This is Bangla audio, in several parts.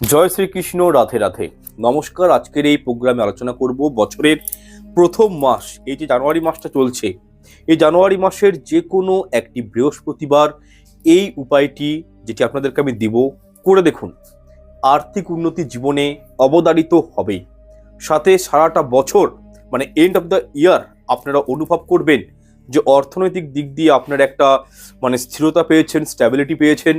জয় শ্রীকৃষ্ণ, রাধে রাধে। নমস্কার, আজকের এই প্রোগ্রামে আলোচনা করব বছরের প্রথম মাস, এই যে জানুয়ারি মাসটা চলছে, এই জানুয়ারি মাসের যে কোনো একটি বৃহস্পতিবার এই উপায়টি যেটি আপনাদেরকে আমি দিব, করে দেখুন। আর্থিক উন্নতি জীবনে অবদারিত হবেই সাথে সারাটা বছর মানে এন্ড অফ দ্য ইয়ার আপনারা অনুভব করবেন যে অর্থনৈতিক দিক দিয়ে আপনারা একটা মানে স্থিরতা পেয়েছেন স্ট্যাবিলিটি পেয়েছেন,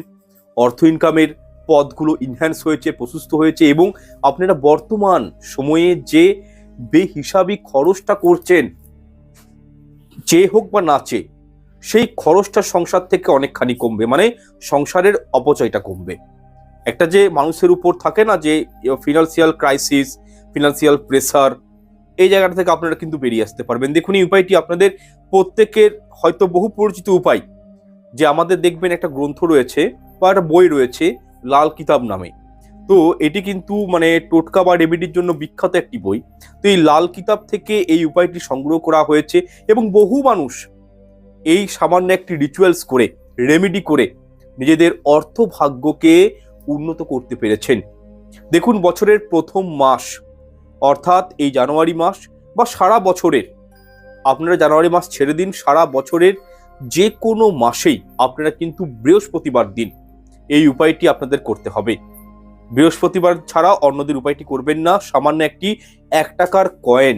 অর্থ ইনকামের পদগুলো ইনহ্যান্স হয়েছে, প্রশস্ত হয়েছে এবং আপনারা বর্তমান সময়ে যে বেহিসাবি খরচটা করছেন, যে হোক বা নাচে সেই খরচটা সংসার থেকে অনেকখানি কমবে। মানে সংসারের অপচয়টা কমবে। একটা যে মানুষের উপর থাকে না যে ফিনান্সিয়াল ক্রাইসিস ফিনান্সিয়াল প্রেসার এই জায়গাটা থেকে আপনারা কিন্তু বেরিয়ে আসতে পারবেন। দেখুন, এই উপায়টি আপনাদের প্রত্যেকের হয়তো বহু পরিচিত উপায়। যে আমাদের দেখবেন একটা গ্রন্থ রয়েছে বা একটা বই রয়েছে লাল কিতাব নামে। তো এটি কিন্তু মানে টোটকা বা রেমেডির জন্য বিখ্যাত একটি বই। তো এই লাল কিতাব থেকে এই উপায়টি সংগ্রহ করা হয়েছে এবং বহু মানুষ এই সামান্য একটি রিচুয়ালস করে রেমেডি করে নিজেদের অর্থ ভাগ্যকে উন্নত করতে পেরেছেন। দেখুন বছরের প্রথম মাস, অর্থাৎ এই জানুয়ারি মাস বা সারা বছরের, আপনারা জানুয়ারি মাস ছেড়ে দিন, সারা বছরের যে কোনো মাসেই আপনারা কিন্তু বৃহস্পতিবার দিন এই উপায়টি আপনাদের করতে হবে। বৃহস্পতিবার ছাড়া অন্যদের উপায়টি করবেন না। সামান্য একটি এক টাকার কয়েন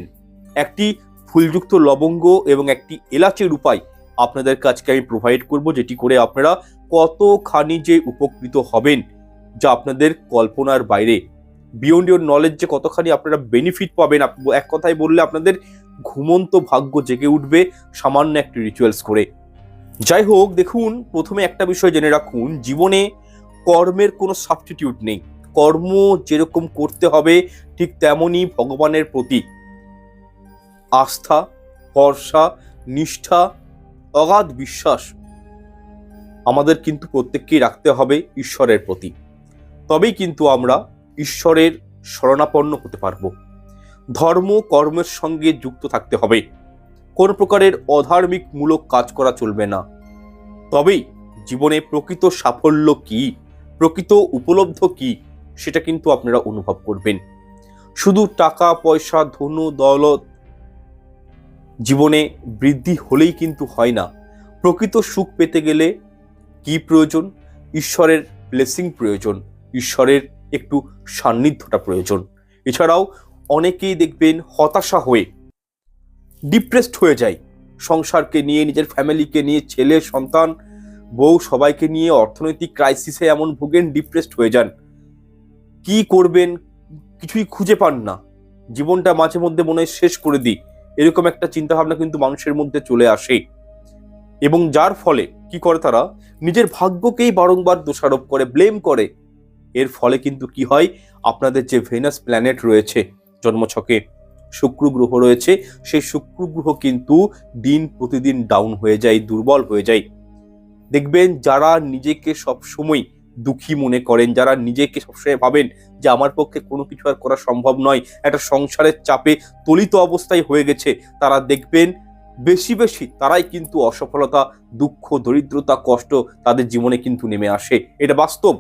একটি ফুলযুক্ত লবঙ্গ এবং একটি এলাচের উপায় আপনাদের কাছকে আমি প্রোভাইড করব, যেটি করে আপনারা কতখানি যে উপকৃত হবেন যা আপনাদের কল্পনার বাইরে। বিয়ন্ড ইউর নলেজ যে কতখানি আপনারা বেনিফিট পাবেন এক কথায় বললে আপনাদের ঘুমন্ত ভাগ্য জেগে উঠবে সামান্য একটি রিচুয়ালস করে। যাই হোক, দেখুন, প্রথমে একটা বিষয় জেনে রাখুন। জীবনে কর্মের কোনো সাবস্টিটিউট নেই। কর্ম যেরকম করতে হবে, ঠিক তেমনই ভগবানের প্রতি। আস্থা, ভরসা, নিষ্ঠা, অগাধ বিশ্বাস আমাদের কিন্তু প্রত্যেককেই রাখতে হবে ঈশ্বরের প্রতি। তবেই কিন্তু আমরা ঈশ্বরের শরণাপন্ন হতে পারব। ধর্ম, কর্মের সঙ্গে যুক্ত থাকতে হবে। কোন প্রকারের অধার্মিক মূলক কাজ করা চলবে না। তবেই জীবনে প্রকৃত সাফল্য কি? প্রকৃত উপলব্ধ কি, সেটা কিন্তু আপনারা অনুভব করবেন। শুধু টাকা, পয়সা, ধন, দৌলত জীবনে বৃদ্ধি হলেই কিন্তু হয় না। প্রকৃত সুখ পেতে গেলে কি প্রয়োজন? ঈশ্বরের ব্লেসিং প্রয়োজন। ঈশ্বরের একটু সান্নিধ্যটা প্রয়োজন। এছাড়াও অনেকেই দেখবেন হতাশা হয়ে ডিপ্রেসড হয়ে যায়। সংসারকে নিয়ে, নিজের ফ্যামিলিকে নিয়ে, ছেলে, সন্তান বউ সবাইকে নিয়ে অর্থনৈতিক ক্রাইসিসে এমন ভোগেন ডিপ্রেসড হয়ে যান। কি করবেন? কিছুই খুঁজে পান না। জীবনটা মাঝে মধ্যে মনে শেষ করে দিই। এরকম একটা চিন্তা ভাবনা কিন্তু মানুষের মধ্যে চলে আসে। এবং যার ফলে কি করে তারা? নিজের ভাগ্যকেই বারংবার দোষারোপ করে ব্লেম করে। এর ফলে কিন্তু কি হয়? আপনাদের যে ভেনাস প্ল্যানেট রয়েছে জন্মছকে, শুক্র গ্রহ রয়েছে, সেই শুক্র গ্রহ কিন্তু দিন প্রতিদিন ডাউন হয়ে যায়, দুর্বল হয়ে যায়। দেখবেন যারা নিজেকে সবসময় দুঃখী মনে করেন, যারা নিজেকে সবসময় ভাবেন যে আমার পক্ষে কোনো কিছু আর করা সম্ভব নয়, একটা সংসারের চাপে তলিত অবস্থায় হয়ে গেছে, তারা দেখবেন বেশি বেশি তারাই কিন্তু অসফলতা, দুঃখ, দরিদ্রতা, কষ্ট তাদের জীবনে কিন্তু নেমে আসে। এটা বাস্তব।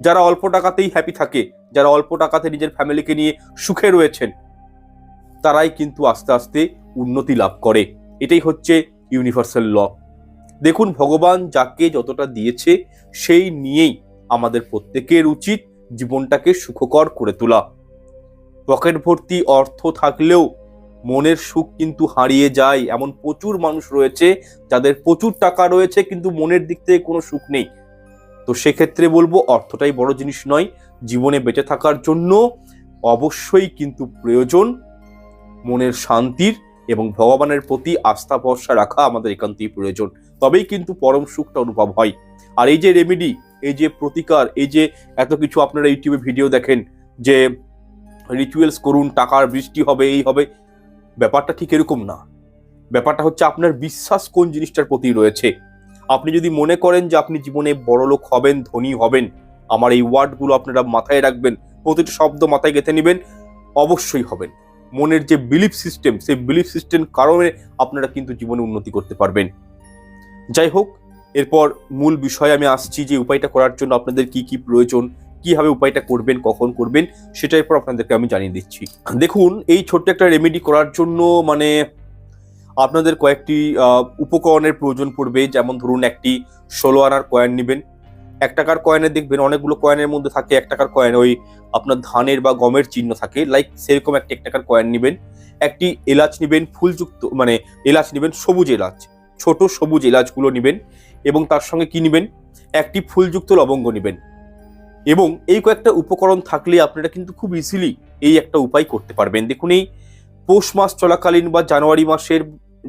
যারা অল্প টাকাতেই হ্যাপি থাকে, যারা অল্প টাকাতে নিজের ফ্যামিলিকে নিয়ে সুখে রয়েছেন, তারাই কিন্তু আস্তে আস্তে উন্নতি লাভ করে। এটাই হচ্ছে ইউনিভার্সাল ল দেখুন, ভগবান যাকে যতটা দিয়েছে, সেই নিয়েই আমাদের প্রত্যেকের উচিত জীবনটাকে সুখকর করে তোলা। পকেট ভর্তি অর্থ থাকলেও মনের সুখ কিন্তু হারিয়ে যায়। এমন প্রচুর মানুষ রয়েছে, যাদের প্রচুর টাকা রয়েছে, কিন্তু মনের দিক থেকে কোনো সুখ নেই। তো সেক্ষেত্রে বলব, অর্থটাই বড় জিনিস নয়। জীবনে বেঁচে থাকার জন্য অবশ্যই কিন্তু প্রয়োজন মনের শান্তির এবং ভগবানের প্রতি আস্থা, ভরসা রাখা আমাদের একান্তই প্রয়োজন। তবেই কিন্তু পরম সুখটা অনুভব হয়। আর এই যে রেমেডি এই যে প্রতিকার, এই যে এত কিছু আপনারা ইউটিউবে ভিডিও দেখেন যে রিচুয়ালস করুন, টাকার বৃষ্টি হবে, এই হবে, ব্যাপারটা ঠিক এরকম না। ব্যাপারটা হচ্ছে আপনার বিশ্বাস কোন জিনিসটার প্রতি রয়েছে। আপনি যদি মনে করেন যে আপনি জীবনে বড়লোক হবেন, ধনী হবেন, আমার এই ওয়ার্ডগুলো আপনারা মাথায় রাখবেন, প্রতিটা শব্দ মাথায় গেঁথে নেবেন, অবশ্যই হবেন। মনের যে বিলিফ সিস্টেম সেই বিলিফ সিস্টেম কারণে আপনারা কিন্তু জীবনে উন্নতি করতে পারবেন। যাই হোক, এরপর মূল বিষয়ে আমি আসছি যে উপায়টা করার জন্য আপনাদের কি কি প্রয়োজন, কীভাবে উপায়টা করবেন, কখন করবেন, সেটার পর আপনাদেরকে আমি জানিয়ে দিচ্ছি। দেখুন, এই ছোট্ট একটা রেমেডি করার জন্য মানে আপনাদের কয়েকটি উপকরণের প্রয়োজন পড়বে। যেমন ধরুন, একটি ষোলো আনার কয়েন নেবেন। এক টাকার কয়েনে দেখবেন অনেকগুলো কয়েনের মধ্যে থাকে, এক টাকার কয়েন ওই আপনার ধানের বা গমের চিহ্ন থাকে। লাইক সেরকম একটি এক টাকার কয়েন নেবেন। একটি এলাচ নেবেন, ফুলযুক্ত মানে এলাচ নেবেন, সবুজ এলাচ। ছোট সবুজ এলাচগুলো নেবেন এবং তার সঙ্গে কি নেবেন? একটি ফুলযুক্ত লবঙ্গ নেবেন। এবং এই কয়েকটা উপকরণ থাকলে আপনারা কিন্তু খুব ইজিলি এই একটা উপায় করতে পারবেন। দেখুন এই পৌষ মাস চলাকালীন বা জানুয়ারি মাসের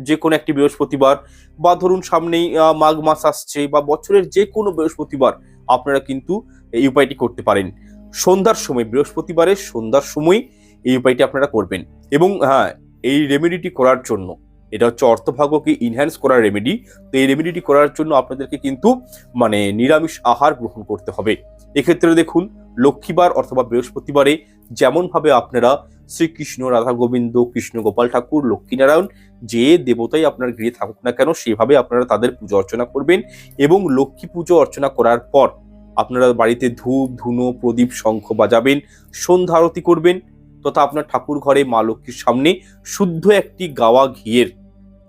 যে কোনো একটি বৃহস্পতিবার বা ধরুন সামনেই মাঘ মাস আসছে বা বছরের যে কোনো বৃহস্পতিবার আপনারা কিন্তু এই উপায়টি করতে পারেন। সন্ধ্যার সময়, বৃহস্পতিবারের সন্ধ্যার সময় এই উপায়টি আপনারা করবেন। এবং হ্যাঁ এই রেমেডিটি করার জন্য, এটা হচ্ছে অর্থভাগ্যকে ইনহ্যান্স করার রেমেডি তো এই রেমেডিটি করার জন্য আপনাদেরকে কিন্তু মানে নিরামিষ আহার গ্রহণ করতে হবে। এক্ষেত্রে দেখুন, লক্ষ্মীবার অথবা বৃহস্পতিবারে যেমনভাবে আপনারা শ্রীকৃষ্ণ রাধা গোবিন্দ, কৃষ্ণ গোপাল ঠাকুর লক্ষ্মীনারায়ণ যে দেবতাই আপনার গৃহে থাকুক না কেন, সেভাবে আপনারা তাদের পুজো অর্চনা করবেন এবং লক্ষ্মী পুজো অর্চনা করার পর আপনারা বাড়িতে ধূপ, ধুনো, প্রদীপ, শঙ্খ বাজাবেন, সন্ধ্যা আরতি করবেন তথা আপনার ঠাকুর ঘরে মা লক্ষ্মীর সামনে শুদ্ধ একটি গাওয়া ঘিয়ের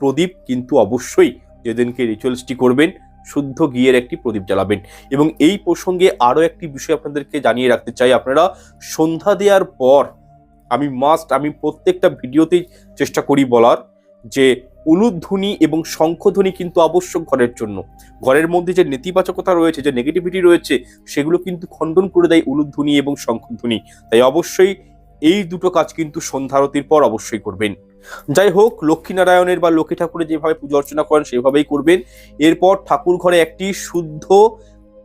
প্রদীপ কিন্তু অবশ্যই যেদিনকে রিচুয়ালসটি করবেন, শুদ্ধ ঘিয়ের একটি প্রদীপ জ্বালাবেন। এবং এই প্রসঙ্গে আরও একটি বিষয় আপনাদেরকে জানিয়ে রাখতে চাই, আপনারা সন্ধ্যা দেওয়ার পর আমি মাস্ট আমি প্রত্যেকটা ভিডিওতেই চেষ্টা করি বলার যে উলুধ্বনি এবং শঙ্খধ্বনি কিন্তু আবশ্যক ঘরের জন্য। ঘরের মধ্যে যে নেতিবাচকতা রয়েছে, যে নেগেটিভিটি রয়েছে, সেগুলো কিন্তু খণ্ডন করে দেয় উলুধ্বনি এবং শঙ্খধ্বনি। তাই অবশ্যই এই দুটো কাজ কিন্তু সন্ধ্যারতির পর অবশ্যই করবেন। যাই হোক, লক্ষ্মীনারায়ণের বা লক্ষ্মী ঠাকুরের যেভাবে পুজো অর্চনা করেন, সেভাবেই করবেন। এরপর ঠাকুর ঘরে একটি শুদ্ধ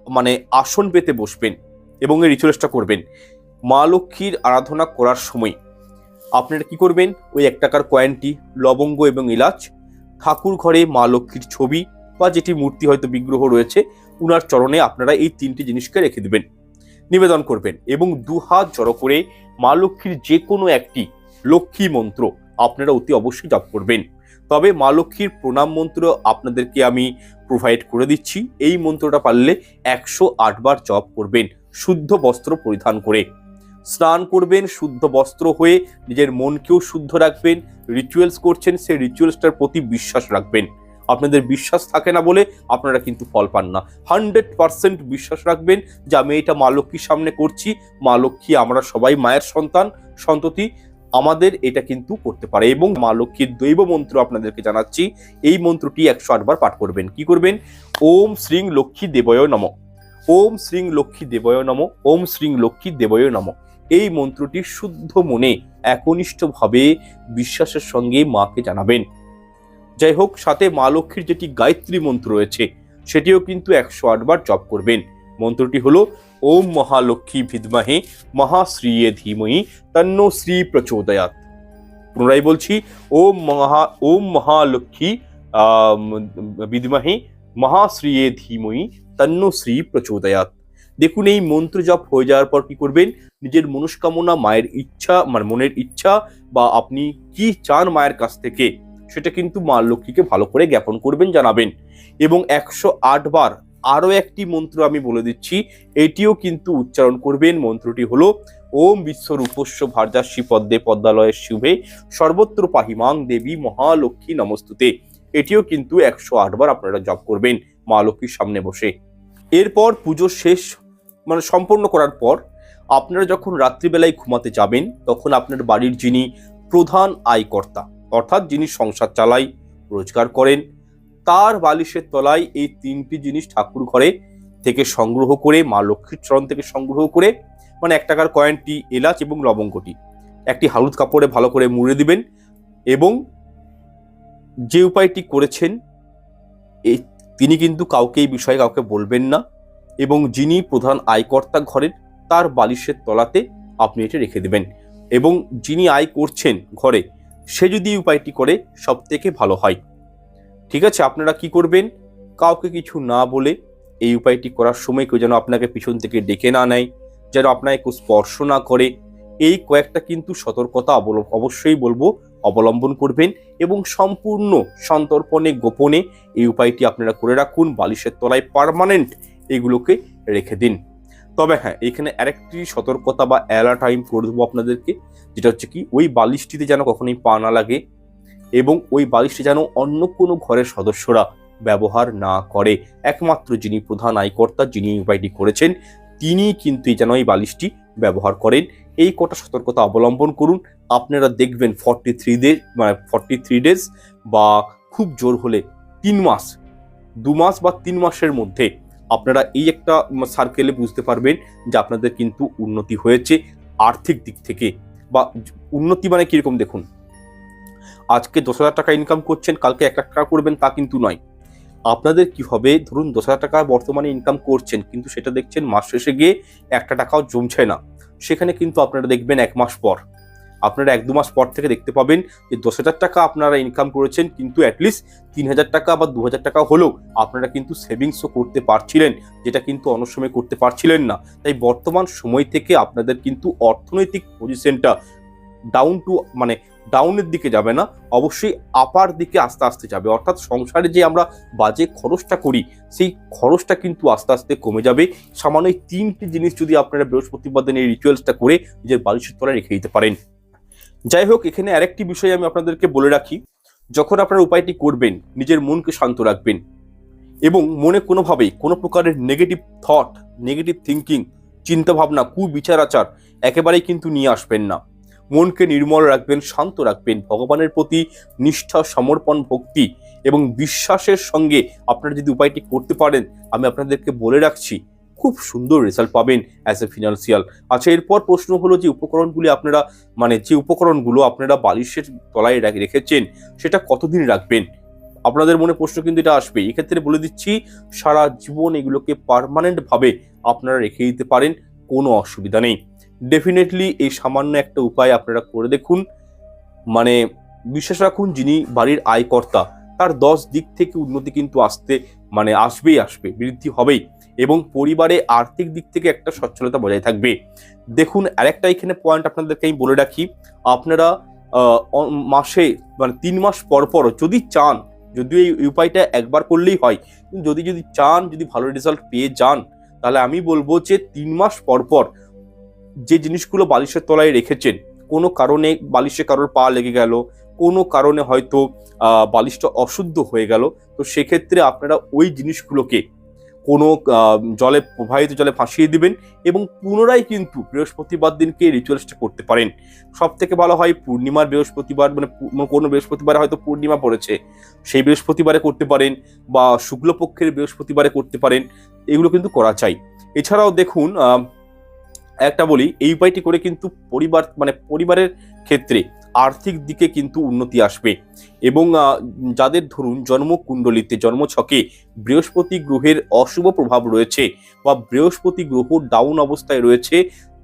মানে আসন পেতে বসবেন এবং এই রিচুয়ালসটা করবেন। মা লক্ষ্মীর আরাধনা করার সময়। আপনারা কি করবেন? ওই এক টাকার কয়েনটি, লবঙ্গ এবং এলাচ, ঠাকুর ঘরে মা লক্ষ্মীর ছবি বা যেটি মূর্তি হয়তো বিগ্রহ রয়েছে, উনার চরণে আপনারা এই তিনটি জিনিসকে রেখে দেবেন। নিবেদন করবেন এবং দু হাত জড়ো করে মা লক্ষ্মীর যে কোনো একটি লক্ষ্মী মন্ত্র আপনারা অতি অবশ্যই জপ করবেন। তবে মা লক্ষ্মীর প্রণাম মন্ত্র আপনাদেরকে আমি প্রোভাইড করে দিচ্ছি। এই মন্ত্রটা পারলে একশো আটবার জপ করবেন। শুদ্ধ বস্ত্র পরিধান করে। স্নান করবেন, শুদ্ধ বস্ত্র হয়ে নিজের মনকেও শুদ্ধ রাখবেন রিচুয়ালস করছেন, সেই রিচুয়ালসটার প্রতি বিশ্বাস রাখবেন। আপনাদের বিশ্বাস থাকে না বলে আপনারা কিন্তু ফল পান না। হান্ড্রেড পার্সেন্ট বিশ্বাস রাখবেন যে আমি এটা মা লক্ষ্মীর সামনে করছি, মা লক্ষ্মী আমরা সবাই মায়ের সন্তান, সন্ততি, আমাদের এটা কিন্তু করতে পারে এবং মা লক্ষ্মীর দৈব মন্ত্র আপনাদেরকে জানাচ্ছি, এই মন্ত্রটি একশো আটবার পাঠ করবেন। কি করবেন? ওম শ্রীং লক্ষ্মী দেবয় নম। ওম শ্রীং লক্ষ্মী দেবয় নম। ওম শ্রীং লক্ষ্মী দেবয় নম। এই মন্ত্রটি শুদ্ধ মনে একনিষ্ঠভাবে বিশ্বাসের সঙ্গে মাকে জানাবেন। যাই হোক, সাথে মা লক্ষ্মীর যেটি গায়ত্রী মন্ত্র রয়েছে, সেটিও কিন্তু একশো আটবার জপ করবেন। মন্ত্রটি হলো, ওম মহালক্ষ্মী বিদ্মাহে মহাশ্রীয়ে ধীমহি তন্ন শ্রী প্রচোদয়াত পুনরায় বলছি, ওম মহা, ওম মহালক্ষ্মী বিদ্মাহে মহাশ্রীয়ে ধীমহি তন্ন শ্রী প্রচোদয়াত দেখুন এই মন্ত্র জপ হয়ে যাওয়ার পর কি করবেন? নিজের মনস্কামনা মায়ের ইচ্ছা মানে মনের ইচ্ছা বা আপনি কি চান মায়ের কাছ থেকে, সেটা কিন্তু মা লক্ষ্মীকে ভালো করে জ্ঞাপন করবেন, জানাবেন। এবং একশো আট বার আরও একটি মন্ত্র আমি বলে দিচ্ছি, এটিও কিন্তু উচ্চারণ করবেন। মন্ত্রটি হলো, ওম বিশ্বরূপস্য ভার্যাসী পদ্মে পদ্মালয়ের শুভে, সর্বত্র পাহিমাং দেবী মহালক্ষ্মী নমস্তুতে। এটিও কিন্তু একশো আটবার আপনারা জপ করবেন মা লক্ষ্মীর সামনে বসে। এরপর পুজো শেষ মানে সম্পন্ন করার পর আপনারা যখন রাত্রিবেলায় ঘুমাতে যাবেন, তখন আপনার বাড়ির যিনি প্রধান আয়কর্তা, অর্থাৎ যিনি সংসার চালাই রোজগার করেন, তার বালিশের তলায় এই তিনটি জিনিস ঠাকুর ঘরে থেকে সংগ্রহ করে, মা লক্ষ্মীর চরণ থেকে সংগ্রহ করে মানে এক টাকার কয়েনটি, এলাচ এবং লবঙ্গটি, একটি হালুদ কাপড়ে ভালো করে মুড়ে দিবেন এবং যে উপায়টি করেছেন এই তিনি কিন্তু কাউকে এই বিষয়ে কাউকে বলবেন না। এবং যিনি প্রধান আয়কর্তা ঘরের, তার বালিশের তলাতে আপনি এটা রেখে দেবেন। এবং যিনি আয় করছেন ঘরে, সে যদি উপায়টি করে সব থেকে ভালো হয়। ঠিক আছে, আপনারা কি করবেন? কাউকে কিছু না বলে এই উপায়টি করার সময় কেউ যেন আপনাকে পিছন থেকে ডেকে না নেয়, যেন আপনাকে কেউ স্পর্শ না করে। এই কয়েকটা কিন্তু সতর্কতা অবশ্যই বলব, অবলম্বন করবেন এবং সম্পূর্ণ সন্তর্পণে, গোপনে এই উপায়টি আপনারা করে রাখুন। বালিশের তলায় পার্মানেন্ট এগুলোকে রেখে দিন। তবে হ্যাঁ এখানে আরেকটি সতর্কতা বা অ্যালার্ট টাইম করে দেবো আপনাদেরকে, যেটা হচ্ছে কি, ওই বালিশটিতে যেন কখনোই পা না লাগে এবং ওই বালিশটি যেন অন্য কোনো ঘরের সদস্যরা ব্যবহার না করে। একমাত্র যিনি প্রধান আয়কর্তা যিনি উপায়টি করেছেন, তিনি কিন্তু যেন এই বালিশটি ব্যবহার করেন। এই কটা সতর্কতা অবলম্বন করুন। আপনারা দেখবেন ফর্টি থ্রি ডেজ মানে ফর্টি থ্রি ডেজ বা খুব জোর হলে তিন মাস, দু মাস বা তিন মাসের মধ্যে আপনারা এই একটা সার্কেলে বুঝতে পারবেন যে আপনাদের কিন্তু উন্নতি হয়েছে আর্থিক দিক থেকে। বা উন্নতি মানে কীরকম দেখুন, আজকে দশ হাজার টাকা ইনকাম করছেন, কালকে এক লাখ টাকা করবেন, তা কিন্তু নয়। আপনাদের কি হবে? ধরুন দশ হাজার টাকা বর্তমানে ইনকাম করছেন, কিন্তু সেটা দেখছেন মাস শেষে গিয়ে একটা টাকাও জমছে না। সেখানে কিন্তু আপনারা দেখবেন এক মাস পর আপনারা এক দু মাস পর থেকে দেখতে পাবেন যে দশ হাজার টাকা আপনারা ইনকাম করেছেন, কিন্তু অ্যাটলিস্ট তিন হাজার টাকা বা দু হাজার টাকা হলেও আপনারা কিন্তু সেভিংসও করতে পারছিলেন, যেটা কিন্তু অন্য সময় করতে পারছিলেন না। তাই বর্তমান সময় থেকে আপনাদের কিন্তু অর্থনৈতিক পজিশনটা ডাউন টু মানে ডাউনের দিকে যাবে না, অবশ্যই আপার দিকে আস্তে আস্তে যাবে। অর্থাৎ সংসারে যে আমরা বাজে খরচটা করি, সেই খরচটা কিন্তু আস্তে আস্তে কমে যাবে। সামান্য এই তিনটি জিনিস যদি আপনারা বৃহস্পতিবার দিন এই রিচুয়ালসটা করে নিজের বালিশের তলায় রেখে দিতে পারেন। যাই হোক এখানে আরেকটি বিষয় আমি আপনাদেরকে বলে রাখি। যখন আপনারা উপায়টি করবেন, নিজের মনকে শান্ত রাখবেন এবং মনে কোনোভাবেই কোনো প্রকারের নেগেটিভ থট নেগেটিভ থিঙ্কিং চিন্তাভাবনা কুবিচার আচার একেবারেই কিন্তু নিয়ে আসবেন না। মনকে নির্মল রাখবেন, শান্ত রাখবেন, ভগবানের প্রতি নিষ্ঠা, সমর্পণ, ভক্তি এবং বিশ্বাসের সঙ্গে আপনারা যদি উপায়টি করতে পারেন, আমি আপনাদেরকে বলে রাখছি খুব সুন্দর রেজাল্ট পাবেন অ্যাজ এ ফিনান্সিয়াল আচ্ছা এরপর প্রশ্ন হলো যে উপকরণগুলি আপনারা মানে যে উপকরণগুলো আপনারা বালিশের তলায় রেখেছেন, সেটা কতদিন রাখবেন? আপনাদের মনে প্রশ্ন কিন্তু এটা আসবে এক্ষেত্রে বলে দিচ্ছি, সারা জীবন এগুলোকে পার্মানেন্ট ভাবে আপনারা রেখে দিতে পারেন, কোনো অসুবিধা নেই। ডেফিনেটলি এই সামান্য একটা উপায় আপনারা করে দেখুন। মানে বিশ্বাস রাখুন, যিনি বাড়ির আয়কর্তা, তার দশ দিক থেকে উন্নতি কিন্তু আসতে মানে আসবেই আসবে, বৃদ্ধি হবেই। এবং পরিবারে আর্থিক দিক থেকে একটা সচ্ছলতা বজায় থাকবে। দেখুন, আরেকটা এখানে পয়েন্ট আপনাদেরকে আমি বলে রাখি। আপনারা মাসে মানে তিন মাস পর পর যদি চান যদিও এই উপায়টা একবার করলেই হয়, যদি যদি চান, যদি ভালো রেজাল্ট পেয়ে যান, তাহলে আমি বলব যে তিন মাস পর পর যে জিনিসগুলো বালিশের তলায় রেখেছেন, কোনো কারণে বালিশে কারোর পা লেগে গেল, কোনো কারণে হয়তো বালিশটা অশুদ্ধ হয়ে গেল, তো সেক্ষেত্রে আপনারা ওই জিনিসগুলোকে কোনো জলে, প্রবাহিত জলে ফাঁসিয়ে দিবেন এবং পুনরায় কিন্তু বৃহস্পতিবার দিনকে রিচুয়ালসটা করতে পারেন। সব থেকে ভালো হয় পূর্ণিমার বৃহস্পতিবার মানে কোনো বৃহস্পতিবারে হয়তো পূর্ণিমা পড়েছে। সেই বৃহস্পতিবারে করতে পারেন বা শুক্লপক্ষের বৃহস্পতিবারে করতে পারেন, এগুলো কিন্তু করা চাই। এছাড়াও দেখুন একটা বলি, এই উপায়টি করে কিন্তু পরিবার মানে পরিবারের ক্ষেত্রে আর্থিক দিকে কিন্তু উন্নতি আসবে। এবং যাদের ধরুন জন্মকুণ্ডলিতে জন্মছকে বৃহস্পতি গ্রহের অশুভ প্রভাব রয়েছে বা বৃহস্পতি গ্রহ ডাউন অবস্থায় রয়েছে,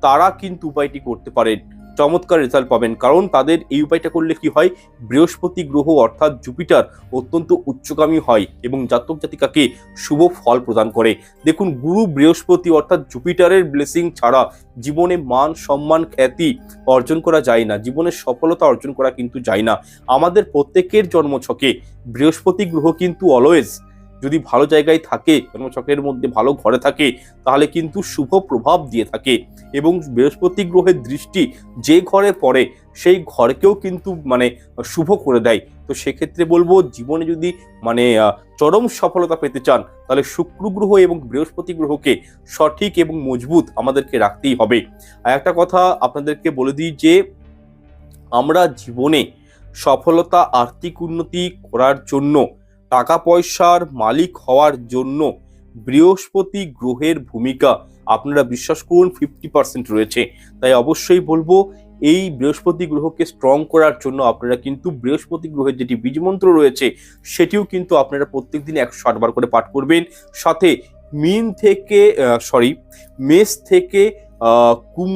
তারা কিন্তু উপায়টি করতে পারেন। চমৎকার রেজাল্ট পাবেন। কারণ তাদের এই উপায়টা করলে কি হয়? বৃহস্পতি গ্রহ অর্থাৎ জুপিটার অত্যন্ত উচ্চগামী হয় এবং জাতক জাতিকাকে শুভ ফল প্রদান করে। দেখুন, গুরু বৃহস্পতি অর্থাৎ জুপিটারের ব্লেসিং ছাড়া জীবনে মান, সম্মান, খ্যাতি অর্জন করা যায় না। জীবনের সফলতা অর্জন করা কিন্তু যায় না। আমাদের প্রত্যেকের জন্মছকে বৃহস্পতি গ্রহ কিন্তু অলওয়েজ যদি ভালো জায়গায় থাকে, জন্মছকের মধ্যে ভালো ঘরে থাকে, তাহলে কিন্তু শুভ প্রভাব দিয়ে থাকে। এবং বৃহস্পতি গ্রহের দৃষ্টি যে ঘরে পড়ে, সেই ঘরকেও কিন্তু মানে শুভ করে দেয়। তো সেক্ষেত্রে বলব, জীবনে যদি মানে চরম সফলতা পেতে চান, তাহলে শুক্র গ্রহ এবং বৃহস্পতি গ্রহকে সঠিক এবং মজবুত আমাদেরকে রাখতেই হবে। আর একটা কথা আপনাদেরকে বলে দিই যে, আমরা জীবনে সফলতা, আর্থিক উন্নতি করার জন্য, টাকা পয়সার মালিক হওয়ার জন্য বৃহস্পতি গ্রহের ভূমিকা। আপনারা বিশ্বাস করুন ফিফটি পার্সেন্ট রয়েছে। তাই অবশ্যই বলব, এই বৃহস্পতি গ্রহকে স্ট্রং করার জন্য আপনারা কিন্তু বৃহস্পতি গ্রহের যেটি বীজমন্ত্র রয়েছে, সেটিও কিন্তু আপনারা প্রত্যেক দিন একশো বার করে পাঠ করবেন। সাথে মিন থেকে সরি মেষ থেকে কুম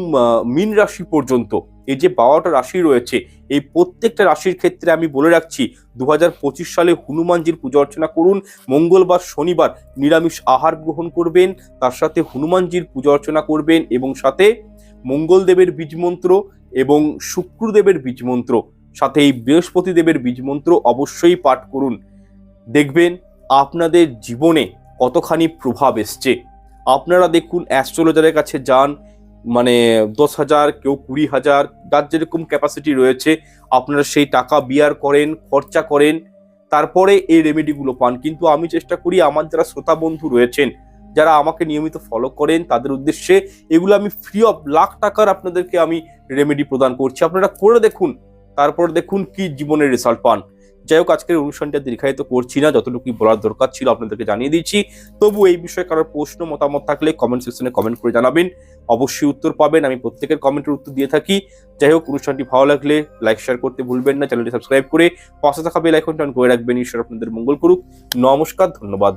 মিন রাশি পর্যন্ত এই যে বারোটা রাশি রয়েছে, এই প্রত্যেকটা রাশির ক্ষেত্রে আমি বলে রাখছি দু হাজার পঁচিশ সালে হনুমানজির পূজা অর্চনা করুন, মঙ্গলবার, শনিবার নিরামিষ আহার গ্রহণ করবেন, তার সাথে হনুমানজির পূজা অর্চনা করবেন এবং সাথে মঙ্গলদেবের বীজমন্ত্র এবং শুক্রদেবের বীজমন্ত্র সাথে এই বৃহস্পতি দেবের বীজমন্ত্র অবশ্যই পাঠ করুন। দেখবেন আপনাদের জীবনে কতখানি প্রভাব এসছে। আপনারা দেখুন অ্যাস্ট্রোলজারের কাছে যান মানে দশ হাজার, কেউ কুড়ি হাজার, যার যেরকম ক্যাপাসিটি রয়েছে, আপনারা সেই টাকা বিয়ার করেন, খরচা করেন, তারপরে এই রেমেডিগুলো পান। কিন্তু আমি চেষ্টা করি, আমার যারা শ্রোতা বন্ধু রয়েছেন, যারা আমাকে নিয়মিত ফলো করেন, তাদের উদ্দেশ্যে এগুলো আমি ফ্রি অফ লাখ টাকার আপনাদেরকে আমি রেমেডি প্রদান করছি। আপনারা করে দেখুন, তারপর দেখুন কি জীবনের রেজাল্ট পান। যাই হোক, আজকের অনুষ্ঠানটা দীর্ঘায়িত করছি না যতটুকু বলার দরকার ছিল আপনাদেরকে জানিয়ে দিচ্ছি। তবু এই বিষয়ে কারোর প্রশ্ন, মতামত থাকলে কমেন্ট সেকশনে কমেন্ট করে জানাবেন। অবশ্যই উত্তর পাবেন, আমি প্রত্যেকের কমেন্টের উত্তর দিয়ে থাকি। যাই হোক, অনুষ্ঠানটি ভালো লাগলে লাইক শেয়ার করতে ভুলবেন না চ্যানেলটি সাবস্ক্রাইব করে পাশে থাকা বেল আইকনটা অন করে রাখবেন, ঈশ্বর আপনাদের মঙ্গল করুক। নমস্কার, ধন্যবাদ।